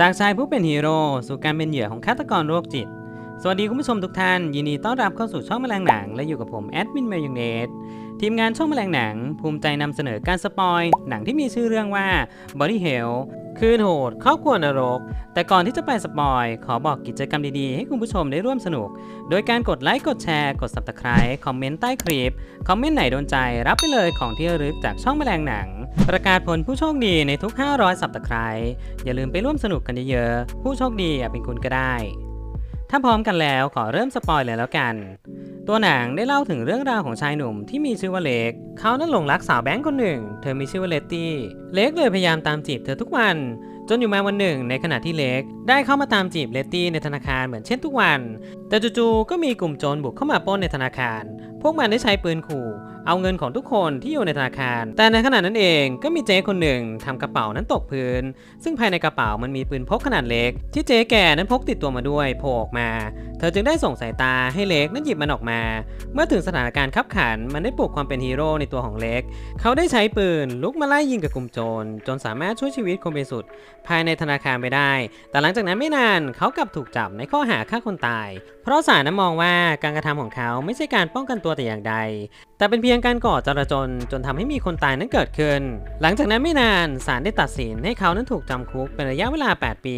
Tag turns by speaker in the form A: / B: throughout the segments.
A: จากชายผู้เป็นฮีโร่สู่การเป็นเหยื่อของฆาตกรโรคจิต สวัสดีคุณผู้ชมทุกท่าน ยินดีต้อนรับเข้าสู่ช่องแมลงหนัง และอยู่กับผมแอดมินเมยองเนตทีมงานช่องแมลงหนัง ภูมิใจนำเสนอการสปอยหนังที่มีชื่อเรื่องว่า Body Hell คืนโหดครอบครัวนรก แต่ก่อนที่จะไปสปอย ขอบอกกิจกรรมดีๆ ให้คุณผู้ชมได้ร่วมสนุก โดยการกดไลค์ กดแชร์ กด Subscribe คอมเมนต์ใต้คลิป คอมเมนต์ไหนโดนใจ รับไปเลยของที่ระลึกจากช่องแมลงหนัง ประกาศผลผู้โชคดีในทุก 500สับตะไคร้อย่าลืมไปร่วมสนุกกันเยอะๆ ผู้โชคดีอาจเป็นคุณก็ได้ ถ้าพร้อมกันแล้วขอเริ่มสปอยเลยแล้วกัน ตัวหนังได้เล่าถึงเรื่องราวของชายหนุ่มที่มีชื่อว่าเล็ก เขานั้นหลงรักสาวแบงค์คนหนึ่ง เธอมีชื่อว่าเลตตี้ เล็กเลยพยายามตามจีบเธอทุกวัน จนอยู่มาวันหนึ่ง ในขณะที่เล็ก ได้เข้ามาตามจีบเลตตี้ในธนาคารเหมือนเช่นทุกวัน แต่จู่ๆก็มีกลุ่มโจรบุกเข้ามาปล้นในธนาคาร พวกมันได้ใช้ปืนขู่ เอาเงินของทุกคนที่อยู่ในธนาคาร แต่ในขณะนั้นเองก็มีเจ๊คนหนึ่งทำกระเป๋านั้นตกพื้น ซึ่งภายในกระเป๋ามันมีปืนพกขนาดเล็ก ที่เจ๊แก่นั้นพกติดตัวมาด้วยโผล่ออกมา เธอจึงได้ส่งสายตาให้เล็กนั้นหยิบมันออกมา เมื่อถึงสถานการณ์ขับขัน มันได้ปลุกความเป็นฮีโร่ในตัวของเล็ก เขาได้ใช้ปืนลุกมาไล่ยิงกับกลุ่มโจร จนสามารถช่วยชีวิตคนบริสุทธิ์ภายในธนาคารไปได้ แต่หลังจากนั้นไม่นานเขากลับถูกจับในข้อหาฆ่าคนตาย เพราะศาลนั้นมองว่าการกระทำของเขาไม่ใช่การป้องกันตัวแต่อย่างใด แต่เป็นเพียงการก่อจราจนจนทำให้มีคนตายนั้นเกิดขึ้น หลังจากนั้นไม่นานศาลได้ตัดสินให้เขานั้นถูกจำคุกเป็นระยะเวลา 8 ปี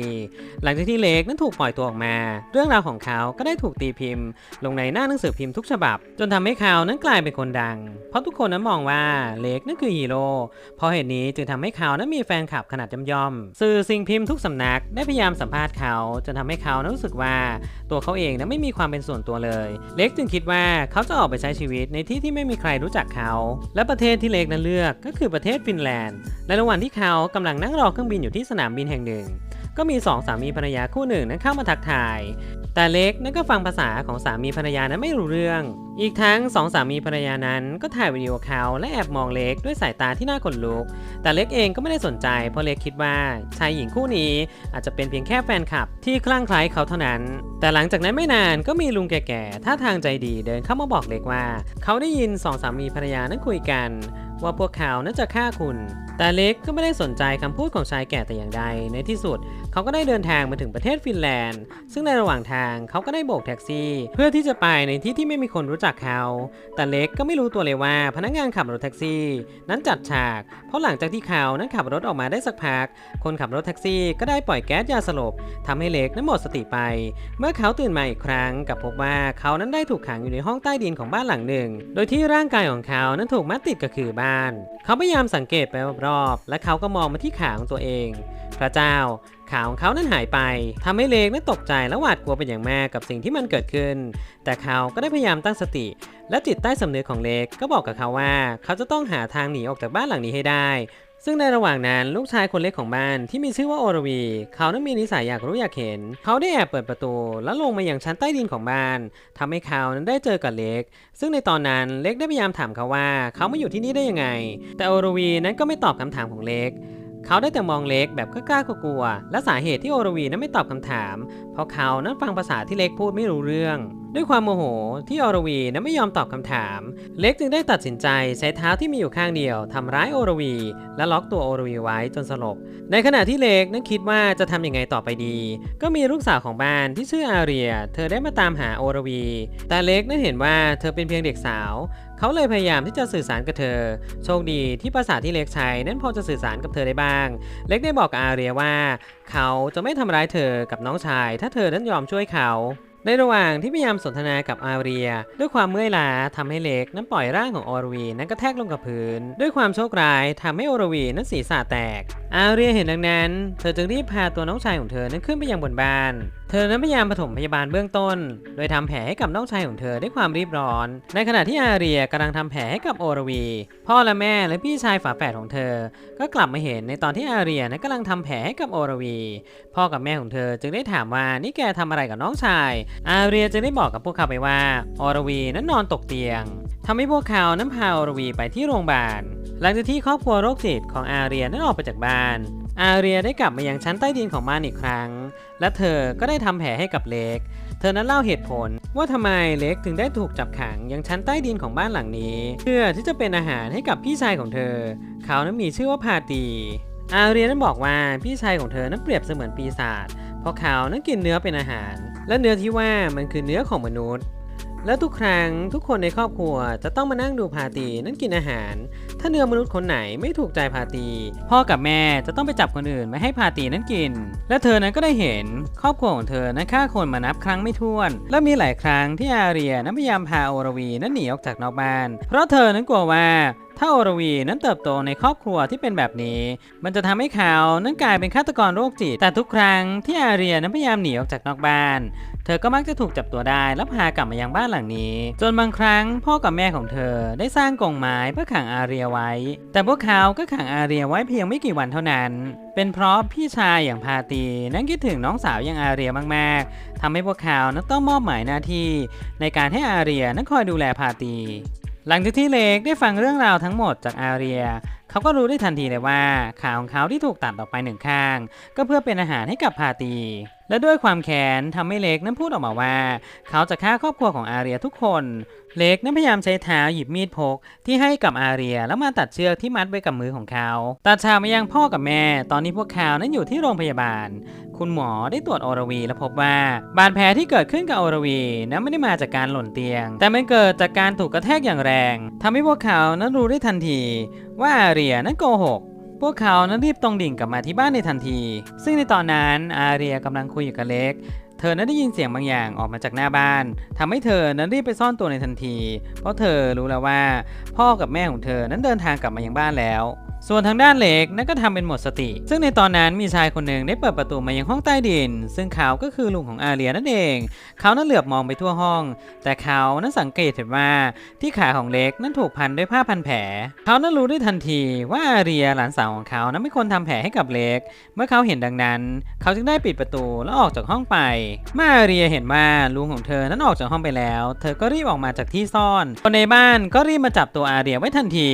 A: หลังจากที่เล็กนั้นถูกปล่อยตัวออกมา เรื่องราวของเขาก็ได้ถูกตีพิมพ์ ลงในหน้าหนังสือพิมพ์ทุกฉบับ จนทำให้เขานั้นกลายเป็นคนดัง เพราะทุกคนนั้นมองว่าเล็กนั่นคือฮีโร่เพราะเหตุนี้จึงทำให้เขานั้นมีแฟนคลับขนาดย่อมๆสื่อสิ่งพิมพ์ทุกสำนักได้พยายามสัมภาษณ์เขาจนทำให้เขานั้นรู้สึกว่าตัวเขาเองนั้นไม่มีความเป็นส่วนตัวเลย เล็กจึงคิดว่าเขาจะออกไปใช้ชีวิตในที่ที่ไม่มีใครรู้จักเขา และประเทศที่เล็กนั้นเลือกก็คือประเทศฟินแลนด์ในระหว่างที่เขากำลังนั่งรอเครื่องบินอยู่ที่สนามบินแห่งหนึ่ง ก็มีสองสามีภรรยาคู่หนึ่งนั้นเข้ามาทักทาย แต่เล็กนั้นก็ฟังภาษาของสามีภรรยานั้นไม่รู้เรื่อง อีกทั้งสองสามีภรรยานั้นก็ถ่ายวิดีโอเขาและแอบมองเล็กด้วยสายตาที่น่าขนลุก แต่เล็กเองก็ไม่ได้สนใจ เพราะเล็กคิดว่าชายหญิงคู่นี้อาจจะเป็นเพียงแค่แฟนคลับที่คลั่งไคล้เขาเท่านั้น แต่หลังจากนั้นไม่นานก็มีลุงแก่ๆท่าทางใจดีเดินเข้ามาบอกเล็กว่า เขาได้ยินสองสามีภรรยานั้นคุยกัน ว่าพวกเขานั้นจะฆ่าคุณ แต่เล็กก็ไม่ได้สนใจคำพูดของชายแก่แต่อย่างใด ในที่สุด เขาก็ได้เดินทางมาถึงประเทศฟินแลนด์ ซึ่งในระหว่างทางเขาก็ได้โบกแท็กซี่ เพื่อที่จะไปในที่ที่ไม่มีคนรู้จักเขา แต่เล็กก็ไม่รู้ตัวเลยว่าพนักงานขับรถแท็กซี่ นั้นจัดฉาก เพราะหลังจากที่เขานั้นขับรถออกมาได้สักพัก คนขับรถแท็กซี่ก็ได้ปล่อยแก๊สยาสลบทำให้เล็กนั้นหมดสติไป เมื่อเขาตื่นมาอีกครั้งกับพบว่าเขานั้นได้ถูกขังอยู่ในห้องใต้ดินของบ้านหลังหนึ่ง โดยที่ร่างกายของเขานั้นถูกมัดติดกับคือบ้านเขาพยายามสังเกตไปรอบๆและเขาก็มองมาที่ขาของตัวเอง พระเจ้าขาของเขานั้นหายไปทำให้เล็กนั้นตกใจและหวาดกลัวเป็นอย่างมากกับสิ่งที่มันเกิดขึ้น แต่เขาก็ได้พยายามตั้งสติ และจิตใต้สำนึกของเล็กก็บอกกับเขาว่า เขาจะต้องหาทางหนีออกจากบ้านหลังนี้ให้ได้ ซึ่งในระหว่างนั้นลูกชายคนเล็กของบ้านที่มีชื่อว่าโอรวี เขานั้นมีนิสัยอยากรู้อยากเห็น เขาได้แอบเปิดประตู แล้วลงมาอย่างชั้นใต้ดินของบ้านทำให้เขานั้นได้เจอกับเล็ก ซึ่งในตอนนั้นเล็กได้พยายามถามเขาว่า เขามาอยู่ที่นี่ได้ยังไง แต่โอรวีนั้นก็ไม่ตอบคำถามของเล็กเขาได้แต่มองเล็กแบบกล้ากลัวๆและสาเหตุที่โอรวีนั้นไม่ตอบคำถาม เพราะเขานั้นฟังภาษาที่เล็กพูดไม่รู้เรื่อง ด้วยความโมโหที่โอรวีนั้นไม่ยอมตอบคำถาม เล็กจึงได้ตัดสินใจใช้เท้าที่มีอยู่ข้างเดียวทำร้ายโอรวี และล็อกตัวโอรวีไว้จนสลบ ในขณะที่เล็กนั้นคิดว่าจะทำยังไงต่อไปดี ก็มีลูกสาวของบ้านที่ชื่ออาเรีย เธอได้มาตามหาโอรวี แต่เล็กนั้นเห็นว่าเธอเป็นเพียงเด็กสาวเขาเลยพยายามที่จะสื่อสารกับเธอ โชคดีที่ภาษาที่เล็กใช้นั้นพอจะสื่อสารกับเธอได้บ้าง เล็กได้บอกกับอาเรียว่า เขาจะไม่ทำร้ายเธอกับน้องชาย ถ้าเธอนั้นยอมช่วยเขา ในระหว่างที่พยายามสนทนากับอาเรีย ด้วยความเมื่อยล้าทำให้เล็กนั้นปล่อยร่างของออรวีนั้นกระแทกลงกับพื้น ด้วยความโชคร้ายทำให้ออรวีนั้นศีรษะแตก อาเรียเห็นดังนั้น เธอจึงรีบพาตัวน้องชายของเธอนั้นขึ้นไปยังบนบ้าน เธอนั้นพยายามปฐมพยาบาลเบื้องต้น โดยทำแผลให้กับน้องชายของเธอด้วยความรีบร้อน ในขณะที่อาเรียกำลังทำแผลให้กับโอรวี พ่อและแม่และพี่ชายฝาแฝดของเธอ ก็กลับมาเห็นในตอนที่อาเรียนั้นกำลังทำแผลให้กับโอรวี พ่อกับแม่ของเธอจึงได้ถามว่านี่แกทำอะไรกับน้องชาย อาเรียจึงได้บอกกับพวกเขาไปว่า โอรวีนั้นนอนตกเตียง ทำให้พวกเขานั้นพาโอรวีไปที่โรงพยาบาล หลังจากที่ครอบครัวโรคจิตของอาเรียนั้นออกไปจากบ้าน อาเรียได้กลับมายังชั้นใต้ดินของบ้านอีกครั้ง และเธอก็ได้ทำแผลให้กับเล็ก เธอนั้นเล่าเหตุผลว่าทำไมเล็กถึงได้ถูกจับขังยังชั้นใต้ดินของบ้านหลังนี้ เพื่อที่จะเป็นอาหารให้กับพี่ชายของเธอ เขานั้นมีชื่อว่าพาตีอาเรียนั้นบอกว่าพี่ชายของเธอนั้นเปรียบเสมือนปีศาจเพราะเขานั้นกินเนื้อเป็นอาหาร และเนื้อที่ว่ามันคือเนื้อของมนุษย์ และทุกครั้งทุกคนในครอบครัวจะต้องมานั่งดูพาตีนั้นกินอาหาร ถ้าเนื้อมนุษย์คนไหนไม่ถูกใจพาตี พ่อกับแม่จะต้องไปจับคนอื่นไม่ให้พาตีนั้นกิน และเธอนั้นก็ได้เห็นครอบครัวของเธอนั้นฆ่าคนมานับครั้งไม่ถ้วน และมีหลายครั้งที่อาเรียนั้นพยายามพาโอรวีนั้นหนีออกจากนอกบ้าน เพราะเธอนั้นกลัวว่าถ้าโอรวีนั้นเติบโตในครอบครัวที่เป็นแบบนี้ มันจะทำให้เขานั้นกลายเป็นฆาตกรโรคจิต แต่ทุกครั้งที่อาเรียนั้นพยายามหนีออกจากนอกบ้าน เธอก็มักจะถูกจับตัวได้แล้วพากลับมายังบ้านหลังนี้ จนบางครั้งพ่อกับแม่ของเธอได้สร้างกรงไม้เพื่อขังอาเรียไว้ แต่พวกเขาก็ขังอาเรียไว้เพียงไม่กี่วันเท่านั้น เป็นเพราะพี่ชายอย่างพาตีนั้นคิดถึงน้องสาวอย่างอาเรียมากๆทำให้พวกเขานั้นต้องมอบหมายหน้าที่ ในการให้อาเรียนั้นคอยดูแลพาตีหลังจากที่เล็กได้ฟังเรื่องราวทั้งหมดจากอาเรีย เขาก็รู้ได้ทันทีเลยว่าขาของเขาที่ถูกตัดออกไปหนึ่งข้าง ก็เพื่อเป็นอาหารให้กับพาตี และด้วยความแค้นทำให้เล็กนั้นพูดออกมาว่า เขาจะฆ่าครอบครัวของอาเรียทุกคน เล็กนั้นพยายามใช้เท้าหยิบมีดพก ที่ให้กับอาเรียแล้วมาตัดเชือกที่มัดไว้กับมือของเขาตัดฉากมายังพ่อกับแม่ ตอนนี้พวกเขานั้นอยู่ที่โรงพยาบาล คุณหมอได้ตรวจโอรวี และพบว่าบาดแผลที่เกิดขึ้นกับโอรวีนั้นไม่ได้มาจากการหล่นเตียง แต่มันเกิดจากการถูกกระแทกอย่างแรงทำให้พวกเขานั้นรู้ได้ทันที ว่าอาเรียนั้นโกหก พวกเขานั้นรีบตรงดิ่งกลับมาที่บ้านในทันที ซึ่งในตอนนั้นอาเรียกำลังคุยอยู่กับเล็ก เธอนั้นได้ยินเสียงบางอย่างออกมาจากหน้าบ้านทำให้เธอนั้นรีบไปซ่อนตัวในทันที เพราะเธอรู้แล้วว่า พ่อกับแม่ของเธอนั้นเดินทางกลับมายังบ้านแล้ว ส่วนทางด้านเล็กนั่นก็ทำเป็นหมดสติ ซึ่งในตอนนั้นมีชายคนหนึ่งได้เปิดประตูมายังห้องใต้ดิน ซึ่งเขาก็คือลุงของอาเรียนั่นเอง เขานั้นเหลือบมองไปทั่วห้อง แต่เขานั้นสังเกตเห็นว่าที่ขาของเล็กนั้นถูกพันด้วยผ้าพันแผล เขานั้นรู้ได้ทันทีว่าอาเรียหลานสาวของเขานั้นไม่ควรทำแผลให้กับเล็ก เมื่อเขาเห็นดังนั้น เขาจึงได้ปิดประตูแล้วออกจากห้องไป เมื่ออาเรียเห็นว่าลุงของเธอนั้นออกจากห้องไปแล้ว เธอก็รีบออกมาจากที่ซ่อนคนในบ้านก็รีบมาจับตัวอาเรียไว้ทันที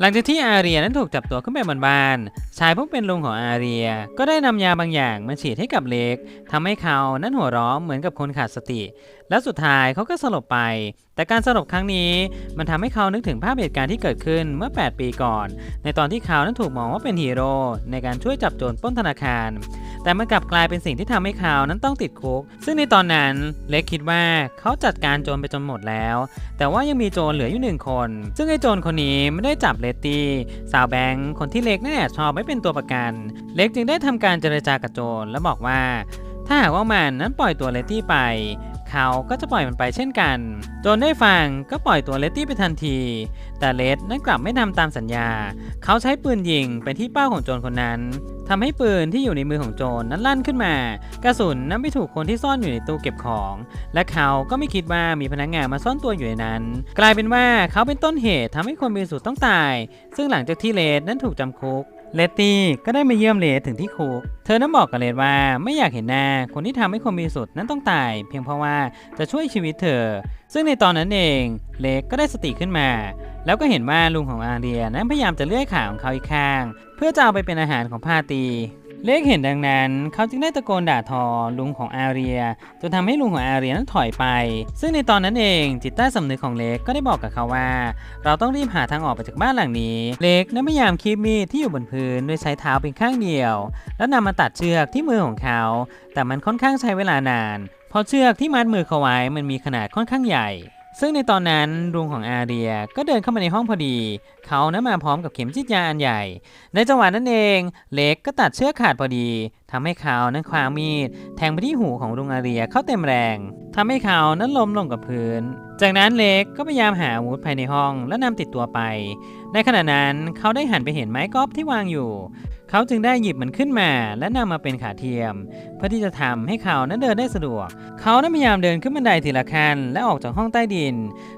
A: หลังจากที่อาเรียนั้นถูกจับตัวขึ้นไปบนบ้าน ชายผู้เป็นลุงของอาเรีย ก็ได้นำยาบางอย่างมาฉีดให้กับเล็กทำให้เขานั้นหัวเราะเหมือนกับคนขาดสติและสุดท้ายเขาก็สลบไป แต่การสลบครั้งนี้มันทำให้เขานึกถึงภาพเหตุการณ์ที่เกิดขึ้นเมื่อ 8 ปีก่อน ในตอนที่เขานั้นถูกมองว่าเป็นฮีโร่ในการช่วยจับโจรปล้นธนาคาร แต่มันกลับกลายเป็นสิ่งที่ทำให้เขานั้นต้องติดคุก ซึ่งในตอนนั้นเล็กคิดว่าเขาจัดการโจรไปจนหมดแล้ว แต่ว่ายังมีโจรเหลืออยู่หนึ่งคน ซึ่งไอ้โจรคนนี้ไม่ได้จับเลตตี้สาวแบงค์คนที่เล็กนั่นแอบชอบไม่เป็นตัวประกัน เล็กจึงได้ทำการเจรจากับโจรและบอกว่าถ้าหากว่ามันนั้นปล่อยตัวเลตตี้ไป เขาก็จะปล่อยมันไปเช่นกันโจนได้ฟังก็ปล่อยตัวเลตตี้ไปทันที แต่เลตนั้นกลับไม่ทำตามสัญญา เขาใช้ปืนยิงไปที่เป้าของโจรคนนั้นทำให้ปืนที่อยู่ในมือของโจรนั้นลั่นขึ้นมา กระสุนนั้นไปถูกคนที่ซ่อนอยู่ในตู้เก็บของ และเขาก็ไม่คิดว่ามีพนักงานมาซ่อนตัวอยู่ในนั้น กลายเป็นว่าเขาเป็นต้นเหตุทำให้คนบริสุทธิ์ต้องตาย ซึ่งหลังจากที่เลดนั้นถูกจำคุก เลตตี้ก็ได้มาเยี่ยมเลดถึงที่คุก เธอนั้นบอกกับเลดว่าไม่อยากเห็นหน้าคนที่ทำให้คนมีสุดนั้นต้องตาย เพียงเพราะว่าจะช่วยชีวิตเธอ ซึ่งในตอนนั้นเองเลดก็ได้สติขึ้นมา แล้วก็เห็นว่าลุงของอาเรียนั้นพยายามจะเลื่อยขาของเขาอีกข้าง เพื่อจะเอาไปเป็นอาหารของพาตี เล็กเห็นดังนั้น เขาจึงได้ตะโกนด่าทอลุงของอาเรียจนทำให้ลุงของอาเรียนั้นถอยไป ซึ่งในตอนนั้นเองจิตใต้สำนึกของเล็กก็ได้บอกกับเขาว่า เราต้องรีบหาทางออกไปจากบ้านหลังนี้ เล็กนั้นพยายามคีบมีดที่อยู่บนพื้นด้วยใช้เท้าเพียงข้างเดียว แล้วนำมาตัดเชือกที่มือของเขา แต่มันค่อนข้างใช้เวลานาน เพราะเชือกที่มัดมือเขาไว้มันมีขนาดค่อนข้างใหญ่ ซึ่งในตอนนั้นลุงของอาเรียก็เดินเข้ามาในห้องพอดี เขานั้นมาพร้อมกับเข็มฉีดยาอันใหญ่ ในจังหวะนั้นเองเล็กก็ตัดเชือกขาดพอดีทำให้เขานั้นคว้ามีด แทงไปที่หูของลุงอาเรียเข้าเต็มแรงทำให้เขานั้นล้มลงกับพื้น จากนั้นเล็กก็พยายามหาอาวุธภายในห้องและนำติดตัวไป ในขณะนั้นเขาได้หันไปเห็นไม้กอล์ฟที่วางอยู่ เขาจึงได้หยิบมันขึ้นมาและนำมาเป็นขาเทียม เพื่อที่จะทำให้เขานั้นเดินได้สะดวก เขาได้นพยายามเดินขึ้นบันไดทีละขั้นและออกจากห้องใต้ดิน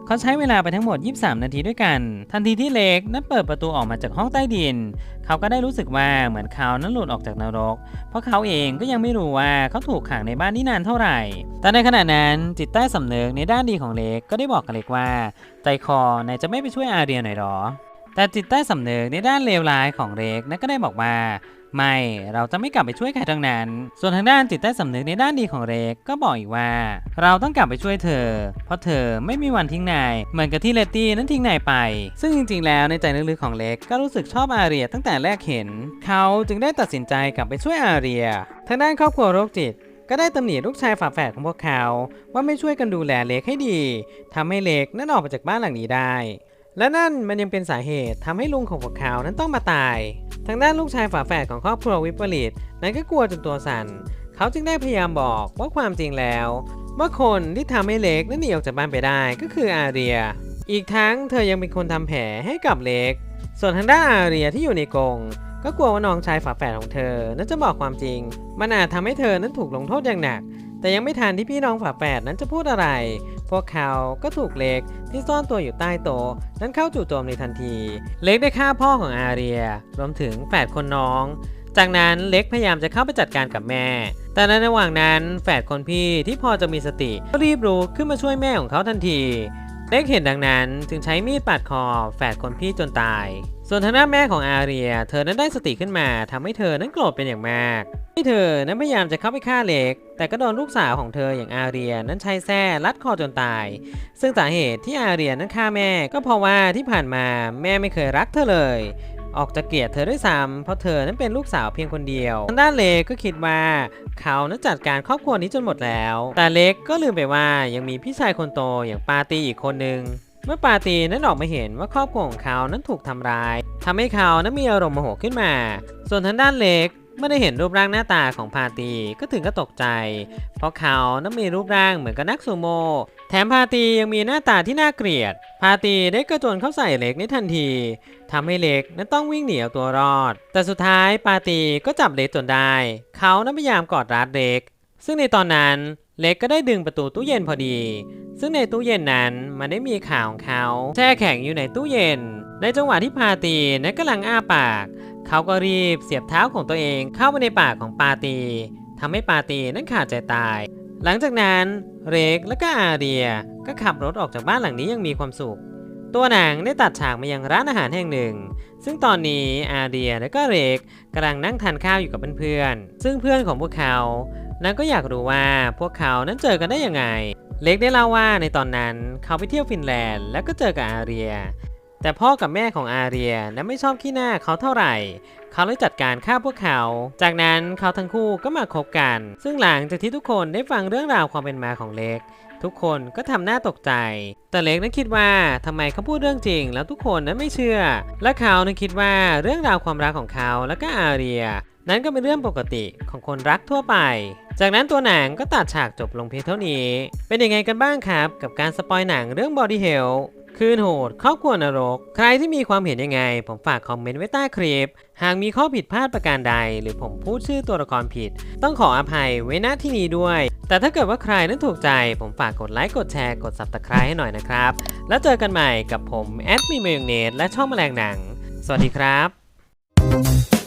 A: เขาใช้เวลาไปทั้งหมด 23 นาทีด้วยกัน ทันทีที่เล็กนั้นเปิดประตูออกมาจากห้องใต้ดิน เขาก็ได้รู้สึกว่าเหมือนเขานั้นหลุดออกจากนรก เพราะเขาเองก็ยังไม่รู้ว่าเขาถูกขังในบ้านนี้นานเท่าไหร่ แต่ในขณะนั้นจิตใต้สำนึกในด้านดีของเล็กก็ได้บอกกับเล็กว่า ใจคอนายจะไม่ไปช่วยอาเรียหน่อยหรอ แต่จิตใต้สำนึกในด้านเลวร้ายของเล็กนั้นก็ได้บอกว่า ไม่เราจะไม่กลับไปช่วยใครทั้งนั้น ส่วนทางด้านจิตใต้สำนึกในด้านดีของเรกก็บอกอีกว่า เราต้องกลับไปช่วยเธอ เพราะเธอไม่มีวันทิ้งนายเหมือนกับที่เลตตี้นั้นทิ้งนายไป ซึ่งจริงๆแล้วในใจลึกๆของเล็กก็รู้สึกชอบอาเรียตั้งแต่แรกเห็น เขาจึงได้ตัดสินใจกลับไปช่วยอาเรีย ทางด้านครอบครัวโรคจิตก็ได้ตำหนิลูกชายฝาแฝดของพวกเขา ว่าไม่ช่วยกันดูแลเล็กให้ดีทำให้เล็กนั่นออกมาจากบ้านหลังนี้ได้ และนั่นมันยังเป็นสาเหตุทำให้ลุงของพวกเขานั้นต้องมาตาย ทางด้านลูกชายฝาแฝดของครอบครัววิปริตนั้นก็กลัวจนตัวสั่น เขาจึงได้พยายามบอกว่าความจริงแล้วว่าคนที่ทำให้เล็กนั้นหนีออกจากบ้านไปได้ก็คืออาเรีย อีกทั้งเธอยังเป็นคนทำแผลให้กับเล็ก ส่วนทางด้านอาเรียที่อยู่ในกรงก็กลัวว่าน้องชายฝาแฝดของเธอ นั้นจะบอกความจริง มันอาจทำให้เธอนั้นถูกลงโทษอย่างหนัก แต่ยังไม่ทันที่พี่น้องฝาแฝดนั้นจะพูดอะไร พวกเขาก็ถูกเล็กที่ซ่อนตัวอยู่ใต้โต๊ะนั้นเข้าจู่โจมในทันที เล็กได้ฆ่าพ่อของอาเรีย รวมถึงแฝดคนน้อง จากนั้นเล็กพยายามจะเข้าไปจัดการกับแม่ แต่ในระหว่างนั้นแฝดคนพี่ที่พอจะมีสติก็รีบรู้ขึ้นมาช่วยแม่ของเขาทันที เล็กเห็นดังนั้นจึงใช้มีดปาดคอแฝดคนพี่จนตาย ส่วนทางด้านแม่ของอาเรีย เธอนั้นได้สติขึ้นมาทำให้เธอนั้นโกรธเป็นอย่างมากที่เธอนั้นพยายามจะเข้าไปฆ่าเล็ก แต่ก็โดนลูกสาวของเธออย่างอาเรียนั้นใช้แส้รัดคอจนตาย ซึ่งสาเหตุที่อาเรียนั้นฆ่าแม่ ก็เพราะว่าที่ผ่านมาแม่ไม่เคยรักเธอเลย ออกจะเกลียดเธอด้วยซ้ำเพราะเธอนั้นเป็นลูกสาวเพียงคนเดียวทางด้านเล็กก็คิดว่าเขานั้นจัดการครอบครัวนี้จนหมดแล้ว แต่เล็กก็ลืมไปว่ายังมีพี่ชายคนโตอย่างปาตีอีกคนนึงเมื่อปาตีนั้นออกมาเห็นว่าครอบครัวของเขานั้นถูกทำร้ายทำให้เขานั้นมีอารมณ์โมโหขึ้นมา ส่วนทางด้านเล็กเมื่อได้เห็นรูปร่างหน้าตาของปาตีก็ถึงก็ตกใจ เพราะเขานั้นมีรูปร่างเหมือนกับนักซูโม แถมพาตียังมีหน้าตาที่น่าเกลียด พาตีได้กระโจนเข้าใส่เล็กในทันทีทำให้เล็กนั้นต้องวิ่งหนีเอาตัวรอด แต่สุดท้ายปาตีก็จับเล็กจนได้ เขานั้นพยายามกอดรัดเล็ก ซึ่งในตอนนั้นเล็กก็ได้ดึงประตูตู้เย็นพอดี ซึ่งในตู้เย็นนั้นมันได้มีข่าวของเขาแช่แข็งอยู่ในตู้เย็น ในจังหวะที่พาตีนั้นกำลังอ้าปาก เขาก็รีบเสียบเท้าของตัวเองเข้าไปในปากของปาตีทำให้ปาตีนั้นขาดใจตาย หลังจากนั้นเรกและก็อาเรียก็ขับรถออกจากบ้านหลังนี้ยังมีความสุข ตัวหนังได้ตัดฉากมายังร้านอาหารแห่งหนึ่ง ซึ่งตอนนี้อาเดียและก็เรกกำลังนั่งทานข้าวอยู่กับเพื่อนๆ ซึ่งเพื่อนของพวกเขานั้นก็อยากรู้ว่าพวกเขานั้นเจอกันได้ยังไง เล็กได้เล่าว่าในตอนนั้นเขาไปเที่ยวฟินแลนด์ แล้วก็เจอกับอาเรีย แต่พ่อกับแม่ของอาเรียนั้นไม่ชอบขี้หน้าเขาเท่าไหร่ เขาเลยจัดการฆ่าพวกเขา จากนั้นเขาทั้งคู่ก็มาคบกัน ซึ่งหลังจากที่ทุกคนได้ฟังเรื่องราวความเป็นมาของเล็ก ทุกคนก็ทำหน้าตกใจ แต่เล็กนั้นคิดว่าทำไมเขาพูดเรื่องจริง แล้วทุกคนนั้นไม่เชื่อ และเขานั้นคิดว่าเรื่องราวความรักของเขาและก็อาเรีย นั้นก็เป็นเรื่องปกติของคนรักทั่วไปจากนั้นตัวหนังก็ตัดฉากจบลงเพียงเท่านี้ เป็นยังไงกันบ้างครับ กับการสปอยหนังเรื่อง Body Hell คืนโหดครอบครัวนรก ใครที่มีความเห็นยังไง ผมฝากคอมเมนต์ไว้ใต้คลิป หากมีข้อผิดพลาดประการใด หรือผมพูดชื่อตัวละครผิด ต้องขออภัยไว้ณที่นี้ด้วย แต่ถ้าเกิดว่าใครนั้นถูกใจ ผมฝากกดไลค์กดแชร์กด subscribe ให้หน่อยนะครับ แล้วเจอกันใหม่กับผมแอดมินเมยองเนตและช่องแมลงหนัง สวัสดีครับ